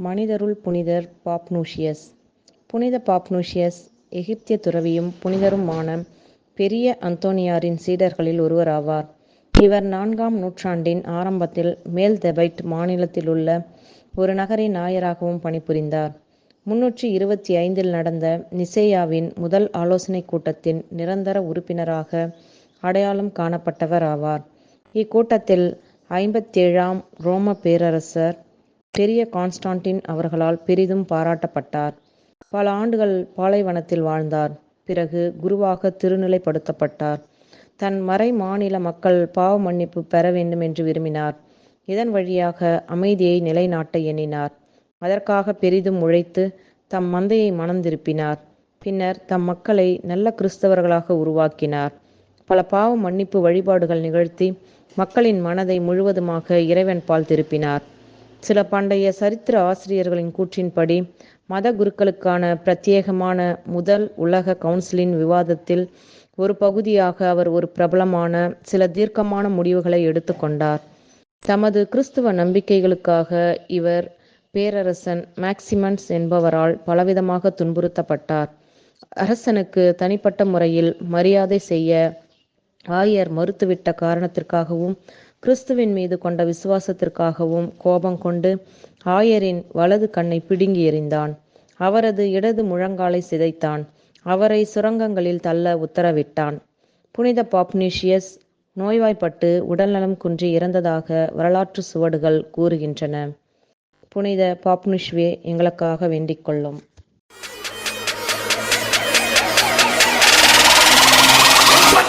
மனிதருள் புனிதர் பாப்னூசியஸ் புனித பாப்னூஷியஸ் எகிப்திய துறவியும் புனிதருமான பெரிய அந்தோனியாரின் சீடர்களில் ஒருவராவார். இவர் நான்காம் நூற்றாண்டின் ஆரம்பத்தில் மேல்தெபைட் மாநிலத்திலுள்ள ஒரு நகரின் நாயராகவும் பணிபுரிந்தார். முன்னூற்றி இருபத்தி ஐந்தில் நடந்த நிசேயாவின் முதல் ஆலோசனைக் கூட்டத்தின் நிரந்தர உறுப்பினராக அடையாளம் காணப்பட்டவர் ஆவார். இக்கூட்டத்தில் ஐம்பத்தேழாம் ரோமப் பேரரசர் பெரிய கான்ஸ்டான்டின் அவர்களால் பெரிதும் பாராட்டப்பட்டார். பல ஆண்டுகள் பாலைவனத்தில் வாழ்ந்தார். பிறகு குருவாக திருநிலைப்படுத்தப்பட்டார். தன் மறைமாநில மக்கள் பாவ மன்னிப்பு பெற வேண்டும் என்று விரும்பினார். இதன் வழியாக அமைதியை நிலைநாட்ட எண்ணினார். அதற்காக பெரிதும் உழைத்து தம் மந்தையை மணந்திருப்பினார் பின்னர் தம் மக்களை நல்ல கிறிஸ்தவர்களாக உருவாக்கினார். பல பாவ மன்னிப்பு வழிபாடுகள் நிகழ்த்தி மக்களின் மனதை முழுவதுமாக இறைவன்பால் திருப்பினார். சில பண்டைய சரித்திர ஆசிரியர்களின் கூற்றின்படி மத குருக்களுக்கான பிரத்யேகமான முதல் உலக கவுன்சிலின் விவாதத்தில் ஒரு பகுதியாக அவர் ஒரு பிரபலமான சில தீர்க்கமான முடிவுகளை எடுத்துக்கொண்டார் தமது கிறிஸ்துவ நம்பிக்கைகளுக்காக இவர் பேரரசன் மேக்சிமன்ஸ் என்பவரால் பலவிதமாக துன்புறுத்தப்பட்டார். அரசனுக்கு தனிப்பட்ட முறையில் மரியாதை செய்ய ஆயர் மறுத்துவிட்ட காரணத்திற்காகவும் கிறிஸ்துவின் மீது கொண்ட விசுவாசத்திற்காகவும் கோபம் கொண்டு ஆயரின் வலது கண்ணை பிடுங்கி எறிந்தான். அவரது இடது முழங்காலை சிதைத்தான். அவரை சுரங்கங்களில் தள்ள உத்தரவிட்டான். புனித பாப்னிஷியஸ் நோய்வாய்ப்பட்டு உடல்நலம் குன்றி இறந்ததாக வரலாற்று சுவடுகள் கூறுகின்றன. புனித பாப்னிஷ்வே எங்களுக்காக வேண்டிக் கொள்ளும்.